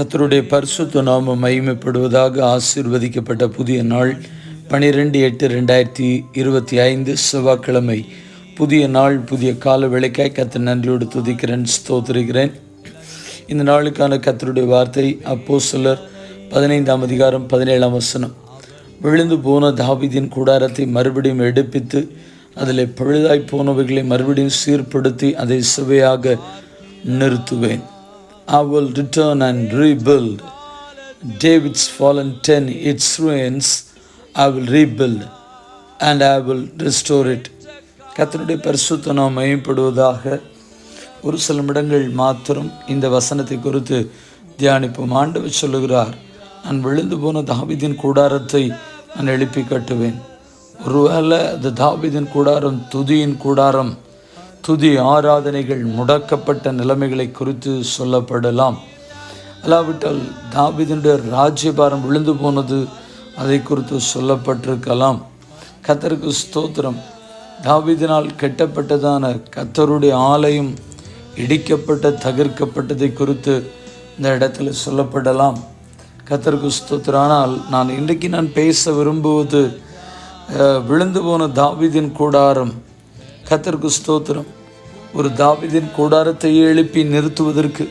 கத்தருடைய பரிசுத்த நாமம் மகிமைப்படுவதாக ஆசீர்வதிக்கப்பட்ட புதிய நாள் பனிரெண்டு எட்டு ரெண்டாயிரத்தி இருபத்தி ஐந்து செவ்வாய்க்கிழமை. புதிய நாள் புதிய கால விளக்காய் கத்த நன்றியோடு துதிக்கிறேன் ஸ்தோத்திருக்கிறேன். இந்த நாளுக்கான கத்தருடைய வார்த்தை அப்போ சிலர் பதினைந்தாம் அதிகாரம் பதினேழாம் வசனம். விழுந்து போன தாவீதின் கூடாரத்தை மறுபடியும் எடுப்பித்து அதில் பழுதாய் போனவைகளை மறுபடியும் சீர்படுத்தி அதை சுவையாக நிறுத்துவேன். I will return and rebuild. David's fallen ten, its ruins, I will rebuild and I will restore it. கத்தனுடைய பரிசுத்த நாம் மையப்படுவதாக ஒரு சில நிமிடங்கள் மாத்திரம் இந்த வசனத்தை குறித்து தியானிப்போம் ஆண்டவர் சொல்லுகிறார் நான் விழுந்து போன தாவிதின் கூடாரத்தை நான் எழுப்பி கட்டுவேன் ஒருவேளை அந்த தாவிதின் கூடாரம் துதியின் கூடாரம் துதி ஆராதனைகள் முடக்கப்பட்ட நிலைமைகளை குறித்து சொல்லப்படலாம். அல்லாவிட்டால் தாவீதினுடைய ராஜ்யபாரம் விழுந்து போனது அதை குறித்து சொல்லப்பட்டிருக்கலாம். கத்தருக்கு ஸ்தோத்திரம். தாவீதினால் கெட்டப்பட்டதான கத்தருடைய ஆலயம் இடிக்கப்பட்ட தகர்க்கப்பட்டதை குறித்து இந்த இடத்துல சொல்லப்படலாம். கத்தருக்கு ஸ்தோத்திரம் ஆனால் நான் இன்றைக்கு நான் பேச விரும்புவது விழுந்து போன தாவிதின் கூடாரம். கத்தருக்கு ஸ்தோத்திரம். ஒரு தாவிதின் கூடாரத்தை எழுப்பி நிறுத்துவதற்கு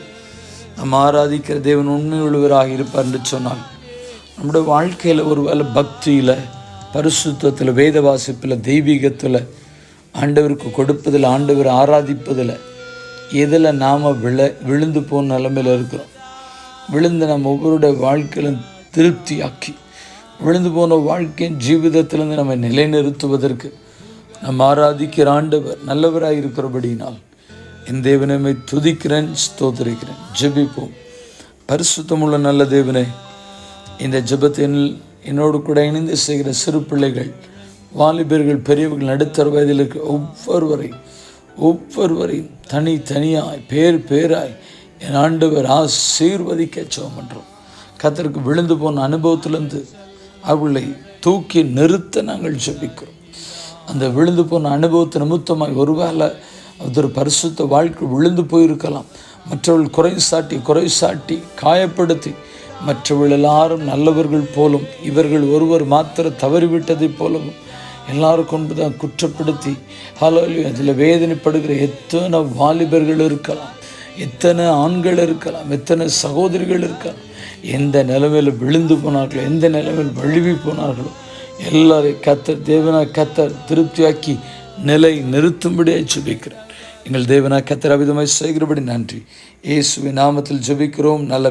நம்ம ஆராதிக்கிற தேவன் உண்மையுள்ளவராக இருப்பார் என்று சொன்னால் நம்முடைய வாழ்க்கையில் ஒரு வேளை பக்தியில் பரிசுத்தத்தில் வேத வாசிப்பில் தெய்வீகத்தில் ஆண்டவருக்கு கொடுப்பதில் ஆண்டவர் ஆராதிப்பதில் எதில் நாம் விழ விழுந்து போன நிலமையில் இருக்கிறோம். விழுந்து நம்ம ஒவ்வொருடைய வாழ்க்கையிலும் திருப்தியாக்கி விழுந்து போன வாழ்க்கையின் ஜீவிதத்திலேருந்து நம்ம நிலைநிறுத்துவதற்கு நம் ஆராதிக்கிற ஆண்டவர் நல்லவராக இருக்கிறபடியினால் என் தேவனமை துதிக்கிறேன் ஸ்தோத்திரிக்கிறேன். ஜெபிப்போம். பரிசுத்தமுள்ள நல்ல தேவனே இந்த ஜெபத்தின் என்னோடு கூட இணைந்து செய்கிற சிறு பிள்ளைகள் வாலிபர்கள் பெரியவர்கள் நடுத்தர வயதில் இருக்கிற ஒவ்வொருவரையும் ஒவ்வொருவரையும் தனி தனியாய் பேர் பேராய் என் ஆண்டவர் ஆசீர்வதிக்க ஜெபம் பண்ணுறோம் கத்தருக்கு விழுந்து போன அனுபவத்திலிருந்து அவளை தூக்கி நிறுத்த நாங்கள் ஜெபிக்கிறோம். அந்த விழுந்து போன அனுபவத்தை நிமித்தமாக ஒருவேளை அது ஒரு பரிசுத்த வாழ்க்கை விழுந்து போயிருக்கலாம். மற்றவர்கள் குறை சாட்டி குறை சாட்டி காயப்படுத்தி மற்றவர்கள் எல்லாரும் நல்லவர்கள் போலும் இவர்கள் ஒருவர் மாத்திர தவறிவிட்டதைப் போலவும் எல்லாரும் கொண்டு தான் குற்றப்படுத்தி ஹலோ அதில் வேதனைப்படுகிற எத்தனை வாலிபர்கள் இருக்கலாம் எத்தனை ஆண்கள் இருக்கலாம் எத்தனை சகோதரிகள் இருக்கலாம் எந்த நிலைமையில் விழுந்து போனார்களோ எந்த நிலைமையில் வழுவி போனார்களோ எல்லாரையும் கத்தர் தேவனா கத்தர் திருப்தியாக்கி நிலை நிறுத்தும்படியாக ஜெபிக்கிறேன். எங்கள் தேவனா கத்தர் அபிதமாய் செய்கிறபடி நன்றி. இயேசுவின் நாமத்தில் ஜெபிக்கிறோம். நல்ல